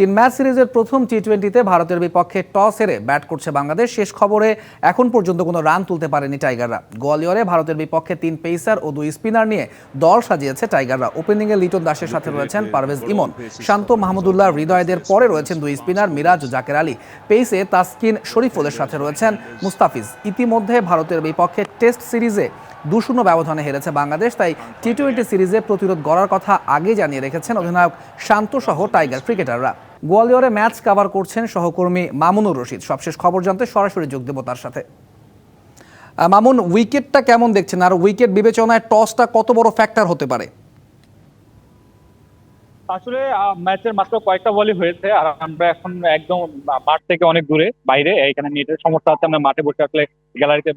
তিন ম্যাচ সিরিজের প্রথম টি টোয়েন্টিতে ভারতের বিপক্ষে টস হেরে ব্যাট করছে বাংলাদেশ। শেষ খবরে এখন পর্যন্ত কোনো রান তুলতে পারেনি টাইগাররা গোয়ালিয়রে ভারতের বিপক্ষে তিন পেসার ও দুই স্পিনার নিয়ে দল সাজিয়েছে টাইগাররা ওপেনিংয়ে লিটন দাসের সাথে রয়েছেন পারভেজ ইমন। শান্ত মাহমুদুল্লাহ হৃদয়দের পরে রয়েছেন দুই স্পিনার মিরাজ জাকের আলী। পেসে তাসকিন শরীফুলের সাথে রয়েছেন মুস্তাফিজ। ইতিমধ্যে ভারতের বিপক্ষে টেস্ট সিরিজে দু শূন্য ব্যবধানে হেরেছে বাংলাদেশ, তাই টি টোয়েন্টি সিরিজে প্রতিরোধ গড়ার কথা আগে জানিয়ে রেখেছেন অধিনায়ক শান্ত সহ টাইগার ক্রিকেটাররা। গোয়ালিয়রে ম্যাচ কাভার করছেন সহকর্মী মামুনুর রশিদ। সবশেষ খবর জানতে সরাসরি যোগ দেব তার সাথে। মামুন উইকেটটা কেমন দেখছেন? আর উইকেট বিবেচনায় টসটা কত বড় ফ্যাক্টর হতে পারে? আসলে ম্যাচের মাত্র কয়েকটা বলই হয়েছে আর আমরা এখন একদম মাঠ থেকে অনেক দূরে, বাইরে। এখানে নেটের সমস্যা আছে, আমরা মাঠে বসে আসলে গ্যালারিতে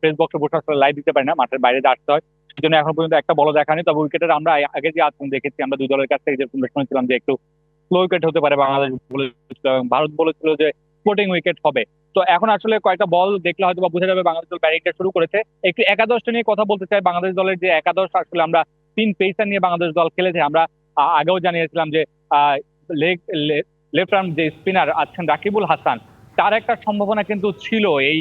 প্রেস বক্সে বসে আসলে লাইভ দিতে পারি না, মাঠের বাইরে আসতে হয়। সেজন্য এখন পর্যন্ত একটা বল দেখানি তবে উইকেটের আমরা আগে যে আচরণ দেখেছি, আমরা দুই দলের কাছ থেকে যে শুনেছিলাম যে একটু স্লো উইকেট হতে পারে, বাংলাদেশ বলেছিল এবং ভারত বলেছিল যে স্পোর্টিং উইকেট হবে। তো এখন আসলে কয়েকটা বল দেখলে হয়তো বা বোঝা যাবে বাংলাদেশ দল ব্যাটিংটা শুরু করেছে। একটু একাদশটা নিয়ে কথা বলতে চাই, বাংলাদেশ দলের যে একাদশ, আসলে আমরা তিন পেসার নিয়ে বাংলাদেশ দল খেলেছে। আমরা আগেও জানিয়েছিলাম যে লেগ লেফট আর্ম যে স্পিনার আছেন রাকিবুল হাসান, তার একটা সম্ভাবনা কিন্তু ছিল এই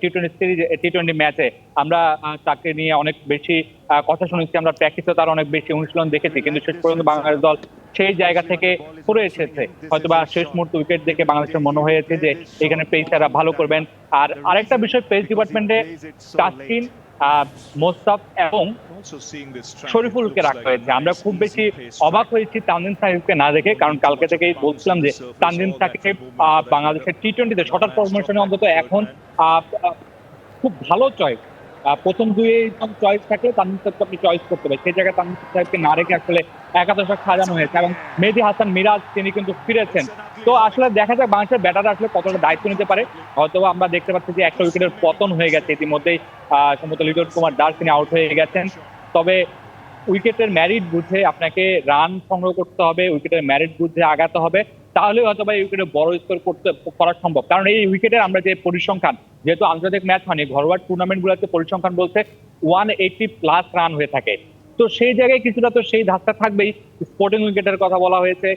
T twenty series T twenty ম্যাচে। আমরা তাকে নিয়ে অনেক বেশি কথা শুনেছি, আমরা প্র্যাকটিসে তার অনেক বেশি অনুশীলন দেখেছি, কিন্তু শেষ পর্যন্ত বাংলাদেশ দল সেই জায়গা থেকে সরে এসেছে। হয়তোবা শেষ মুহূর্তে উইকেট দেখে বাংলাদেশের মনে হয়েছে যে এখানে পেসাররা ভালো করবেন। আর আরেকটা বিষয় পেস ডিপার্টমেন্টে তাসকিন মোস্তাফ এবং শরীফুলকে রাখা হয়েছে। আমরা খুব বেশি অবাক হয়েছি তানজিম সাকিবকে না দেখে, কারণ কালকে থেকেই বলছিলাম যে তানজিম সাকিব বাংলাদেশের টি টোয়েন্টিতে শর্টার ফরমেশনে অন্তত এখন খুব ভালো চয়েস প্রথম দুই চয়েস থাকলে তানজিম সাহেবকে আপনি চয়েস করতে হবে সেই জায়গায় তানজিম সাহেবকে না রেখে আসলে একাদশ সাজানো হয়েছে এবং মেহেদি হাসান মিরাজ, তিনি কিন্তু ফিরেছেন। তো আসলে দেখা যাক বাংলাদেশের ব্যাটাররা আসলে কতটা দায়িত্ব নিতে পারে। হয়তো আমরা দেখতে পাচ্ছি যে একটা উইকেটের পতন হয়ে গেছে। ইতিমধ্যেই সম্ভবত লিটন কুমার দাস তিনি আউট হয়ে গেছেন। তবে উইকেটের ম্যারিট বুঝে আপনাকে রান সংগ্রহ করতে হবে, উইকেটের ম্যারিট বুঝে আগাতে হবে। তাহলে হয়তো বা এই উইকেটে বড় স্কোর করতে, করা সম্ভব। কারণ এই উইকেটের আমরা যে পরিসংখ্যান যেহেতু আন্তর্জাতিক ম্যাচ মানে ঘরোয়া টুর্নামেন্ট গুলোতে পরিসংখ্যান বলছে ওয়ান এইটি প্লাস রান হয়ে থাকে। তো সেই জায়গায় কিছুটা তো সেই ধাক্কা থাকবেই। স্পোর্টিং উইকেটের কথা বলা হয়েছে।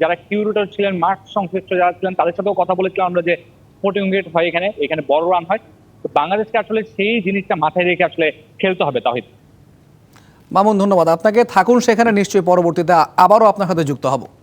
যারা কিউরেটর ছিলেন, মাঠ সংশ্লিষ্ট যারা ছিলেন, তাদের সাথেও কথা বলেছিলাম আমরা যে স্পোর্টিং উইকেট হয় এখানে এখানে বড় রান হয়। তো বাংলাদেশকে আসলে সেই জিনিসটা মাথায় রেখে আসলে খেলতে হবে, তাহিদ। মামুন, ধন্যবাদ। আপনাকে থাকুন সেখানে, নিশ্চয়ই পরবর্তীতে আবারও আপনার সাথে যুক্ত হব।